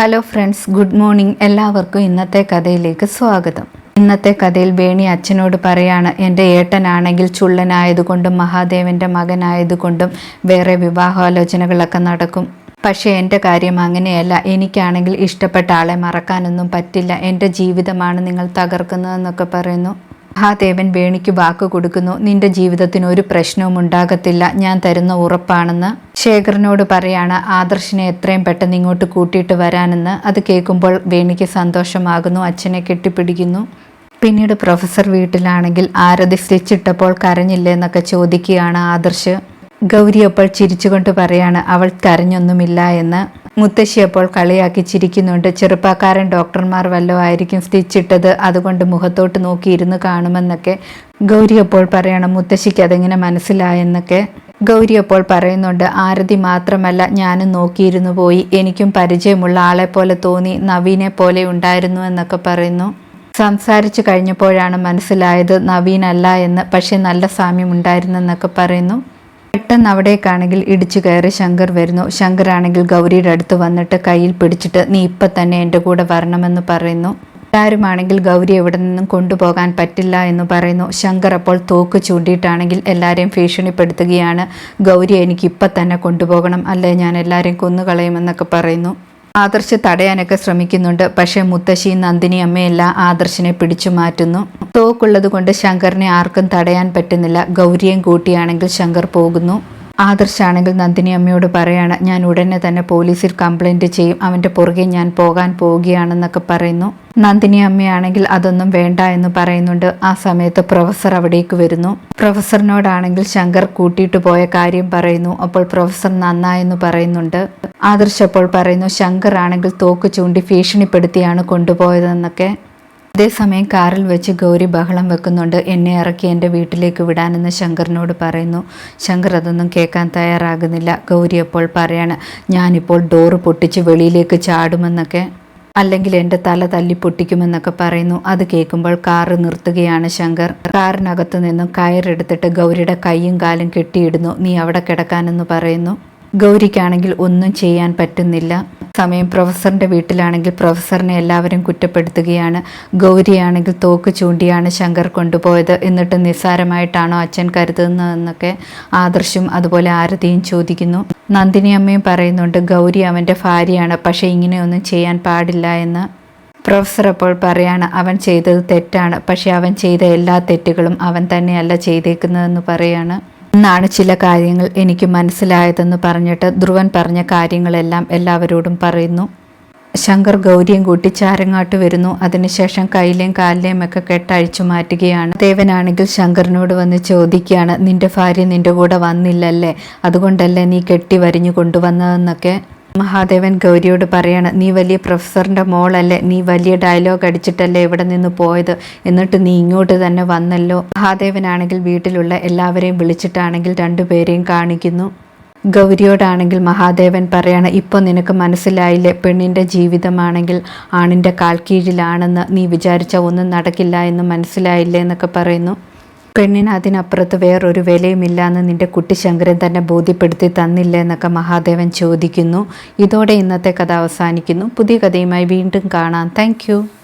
Hello friends good morning എല്ലാവർക്കും ഇന്നത്തെ കഥയിലേക്ക് സ്വാഗതം. ഇന്നത്തെ കഥയിൽ ബേണി അച്ഛനോട് പറയാണ് എന്റെ ഏട്ടനാണെങ്കിൽ ചുള്ളനായതുകൊണ്ടും മഹാദേവന്റെ മകനായതുകൊണ്ടും വേറെ വിവാഹാലോചനകളൊക്കെ നടക്കും. പക്ഷേ എന്റെ കാര്യം അങ്ങനെയല്ല. എനിക്കാണെങ്കിൽ ഇഷ്ടപ്പെട്ട ആളെ മറക്കാനൊന്നും പറ്റില്ല. എന്റെ ജീവിതമാണ് നിങ്ങൾ തകർക്കുന്നതെന്നൊക്കെ പറയുന്നു. മഹാദേവൻ വേണിക്ക് വാക്ക് കൊടുക്കുന്നു. നിന്റെ ജീവിതത്തിന് ഒരു പ്രശ്നവും ഉണ്ടാകത്തില്ല. ഞാൻ തരുന്ന ഉറപ്പാണെന്ന്. ശേഖരനോട് പറയാണ് ആദർശിനെ എത്രയും പെട്ടെന്ന് ഇങ്ങോട്ട് കൂട്ടിയിട്ട് വരാനെന്ന്. അത് കേൾക്കുമ്പോൾ വേണിക്ക് സന്തോഷമാകുന്നു അച്ഛനെ കെട്ടിപ്പിടിക്കുന്നു. പിന്നീട് പ്രൊഫസർ വീട്ടിലാണെങ്കിൽ ആരതി സ്റ്റിച്ചിട്ടപ്പോൾ കരഞ്ഞില്ലേ എന്നൊക്കെ ചോദിക്കുകയാണ് ആദർശ്. ഗൗരി അപ്പോൾ ചിരിച്ചുകൊണ്ട് പറയാണ് അവൾ കരഞ്ഞൊന്നുമില്ല എന്ന്. മുത്തശ്ശി അപ്പോൾ കളിയാക്കി ചിരിക്കുന്നുണ്ട്. ചെറുപ്പക്കാരൻ ഡോക്ടർമാർ വല്ലോ ആയിരിക്കും സ്റ്റിച്ചിട്ടത് അതുകൊണ്ട് മുഖത്തോട്ട് നോക്കിയിരുന്ന് കാണുമെന്നൊക്കെ ഗൗരി അപ്പോൾ പറയണം. മുത്തശ്ശിക്ക് അതെങ്ങനെ മനസ്സിലായെന്നൊക്കെ ഗൗരി അപ്പോൾ പറയുന്നുണ്ട്. ആരതി മാത്രമല്ല ഞാനും നോക്കിയിരുന്നു പോയി. എനിക്കും പരിചയമുള്ള ആളെ പോലെ തോന്നി. നവീനെ പോലെ ഉണ്ടായിരുന്നു എന്നൊക്കെ പറയുന്നു. സംസാരിച്ചു കഴിഞ്ഞപ്പോഴാണ് മനസ്സിലായത് നവീനല്ല എന്ന്. പക്ഷെ നല്ല സാമ്യം ഉണ്ടായിരുന്നെന്നൊക്കെ പറയുന്നു. പെട്ടെന്ന് അവിടേക്കാണെങ്കിൽ ഇടിച്ചു കയറി ശങ്കർ വരുന്നു. ശങ്കറാണെങ്കിൽ ഗൗരിയുടെ അടുത്ത് വന്നിട്ട് കയ്യിൽ പിടിച്ചിട്ട് നീ ഇപ്പം തന്നെ എന്റെ കൂടെ വരണമെന്ന് പറയുന്നു. എല്ലാവരുമാണെങ്കിൽ ഗൗരി എവിടെ നിന്നും കൊണ്ടുപോകാൻ പറ്റില്ല എന്ന് പറയുന്നു. ശങ്കർ അപ്പോൾ തോക്ക് ചൂണ്ടിയിട്ടാണെങ്കിൽ എല്ലാവരെയും ഭീഷണിപ്പെടുത്തുകയാണ്. ഗൗരി എനിക്ക് ഇപ്പം തന്നെ കൊണ്ടുപോകണം. അല്ലേ? ഞാൻ എല്ലാവരെയും കൊന്നുകളയുമെന്നൊക്കെ പറയുന്നു. ആദർശ് തടയാനൊക്കെ ശ്രമിക്കുന്നുണ്ട്. പക്ഷേ മുത്തശ്ശി നന്ദിനി അമ്മയെല്ലാം ആദർശിനെ പിടിച്ചു മാറ്റുന്നു. തോക്കുള്ളത് കൊണ്ട് ശങ്കറിനെ ആർക്കും തടയാൻ പറ്റുന്നില്ല. ഗൗരിയും കൂട്ടിയാണെങ്കിൽ ശങ്കർ പോകുന്നു. ആദർശാണെങ്കിൽ നന്ദിനി അമ്മയോട് പറയാണ് ഞാൻ ഉടനെ തന്നെ പോലീസിൽ കംപ്ലൈന്റ് ചെയ്യും. അവന്റെ പുറകെ ഞാൻ പോകാൻ പോവുകയാണെന്നൊക്കെ പറയുന്നു. നന്ദിനി അമ്മയാണെങ്കിൽ അതൊന്നും വേണ്ട എന്ന് പറയുന്നുണ്ട്. ആ സമയത്ത് പ്രൊഫസർ അവിടേക്ക് വരുന്നു. പ്രൊഫസറിനോടാണെങ്കിൽ ശങ്കർ കൂട്ടിയിട്ട് പോയ കാര്യം പറയുന്നു. അപ്പോൾ പ്രൊഫസർ നന്നായെന്ന് പറയുന്നുണ്ട്. ആദർശ് അപ്പോൾ പറയുന്നു ശങ്കർ ആണെങ്കിൽ തോക്ക് ചൂണ്ടി ഭീഷണിപ്പെടുത്തിയാണ് കൊണ്ടുപോയതെന്നൊക്കെ. അതേസമയം കാറിൽ വെച്ച് ഗൗരി ബഹളം വെക്കുന്നുണ്ട്. എന്നെ ഇറക്കി എന്റെ വീട്ടിലേക്ക് വിടാനെന്ന് ശങ്കറിനോട് പറയുന്നു. ശങ്കർ അതൊന്നും കേൾക്കാൻ തയ്യാറാകുന്നില്ല ഗൗരി അപ്പോൾ പറയാണ്. ഞാനിപ്പോൾ ഡോറ് പൊട്ടിച്ച് വെളിയിലേക്ക് ചാടുമെന്നൊക്കെ. അല്ലെങ്കിൽ എന്റെ തല തല്ലി പൊട്ടിക്കുമെന്നൊക്കെ പറയുന്നു. അത് കേൾക്കുമ്പോൾ കാറ് നിർത്തുകയാണ് ശങ്കർ. കാറിനകത്തു നിന്നും കയറെടുത്തിട്ട് ഗൗരിയുടെ കൈയും കാലും കെട്ടിയിടുന്നു. നീ അവിടെ കിടക്കാനെന്ന് പറയുന്നു. ഗൗരിക്കാണെങ്കിൽ ഒന്നും ചെയ്യാൻ പറ്റുന്നില്ല. സമയം പ്രൊഫസറിന്റെ വീട്ടിലാണെങ്കിൽ പ്രൊഫസറിനെ എല്ലാവരും കുറ്റപ്പെടുത്തുകയാണ്. ഗൗരിയാണെങ്കിൽ തോക്ക് ചൂണ്ടിയാണ് ശങ്കർ കൊണ്ടുപോയത്. എന്നിട്ട് നിസ്സാരമായിട്ടാണോ അച്ഛൻ കരുതുന്നതെന്നൊക്കെ ആദർശും അതുപോലെ ആരതിയും ചോദിക്കുന്നു. നന്ദിനി അമ്മയും പറയുന്നുണ്ട് ഗൗരി അവന്റെ ഭാര്യയാണ്. പക്ഷേ ഇങ്ങനെയൊന്നും ചെയ്യാൻ പാടില്ല എന്ന്. പ്രൊഫസർ അപ്പോൾ പറയാണ് അവൻ ചെയ്തത് തെറ്റാണ്. പക്ഷേ അവൻ ചെയ്ത എല്ലാ തെറ്റുകളും അവൻ തന്നെയല്ല ചെയ്തേക്കുന്നതെന്ന് പറയാണ്. എന്നാണ് ചില കാര്യങ്ങൾ എനിക്ക് മനസ്സിലായതെന്ന് പറഞ്ഞിട്ട് ധ്രുവൻ പറഞ്ഞ കാര്യങ്ങളെല്ലാം എല്ലാവരോടും പറയുന്നു. ശങ്കർ ഗൗരിയും കൂട്ടി ചാരങ്ങാട്ട് വരുന്നു. അതിനുശേഷം കയ്യിലെയും കാലിലെയും ഒക്കെ കെട്ടഴിച്ചു മാറ്റുകയാണ്. ദേവനാണെങ്കിൽ ശങ്കറിനോട് വന്ന് ചോദിക്കുകയാണ് നിന്റെ ഭാര്യ നിന്റെ കൂടെ വന്നില്ലല്ലേ? അതുകൊണ്ടല്ലേ നീ കെട്ടി വരിഞ്ഞു കൊണ്ടുവന്നതെന്നൊക്കെ? മഹാദേവൻ ഗൗരിയോട് പറയാണ് നീ വലിയ പ്രൊഫസറിന്റെ മോളല്ലേ നീ വലിയ ഡയലോഗ് അടിച്ചിട്ടല്ലേ ഇവിടെ നിന്ന് പോയത്? എന്നിട്ട് നീ ഇങ്ങോട്ട് തന്നെ വന്നല്ലോ മഹാദേവനാണെങ്കിൽ വീട്ടിലുള്ള എല്ലാവരെയും വിളിച്ചിട്ടാണെങ്കിൽ രണ്ടുപേരെയും കാണിക്കുന്നു. ഗൗരിയോടാണെങ്കിൽ മഹാദേവൻ പറയാണ് ഇപ്പോൾ നിനക്ക് മനസ്സിലായില്ലേ പെണ്ണിന്റെ ജീവിതമാണെങ്കിൽ ആണിന്റെ കാൽക്കീഴിലാണെന്ന് നീ വിചാരിച്ച ഒന്നും നടക്കില്ല എന്ന് മനസ്സിലായില്ലേ എന്നൊക്കെ പറയുന്നു. പെണ്ണിന് അതിനപ്പുറത്ത് വേറൊരു വിലയുമില്ല എന്ന് നിന്റെ കുട്ടി ശങ്കരൻ തന്നെ ബോധ്യപ്പെടുത്തി തന്നില്ല എന്നൊക്കെ മഹാദേവൻ ചോദിക്കുന്നു. ഇതോടെ ഇന്നത്തെ കഥ അവസാനിക്കുന്നു. പുതിയ കഥയുമായി വീണ്ടും കാണാം. താങ്ക്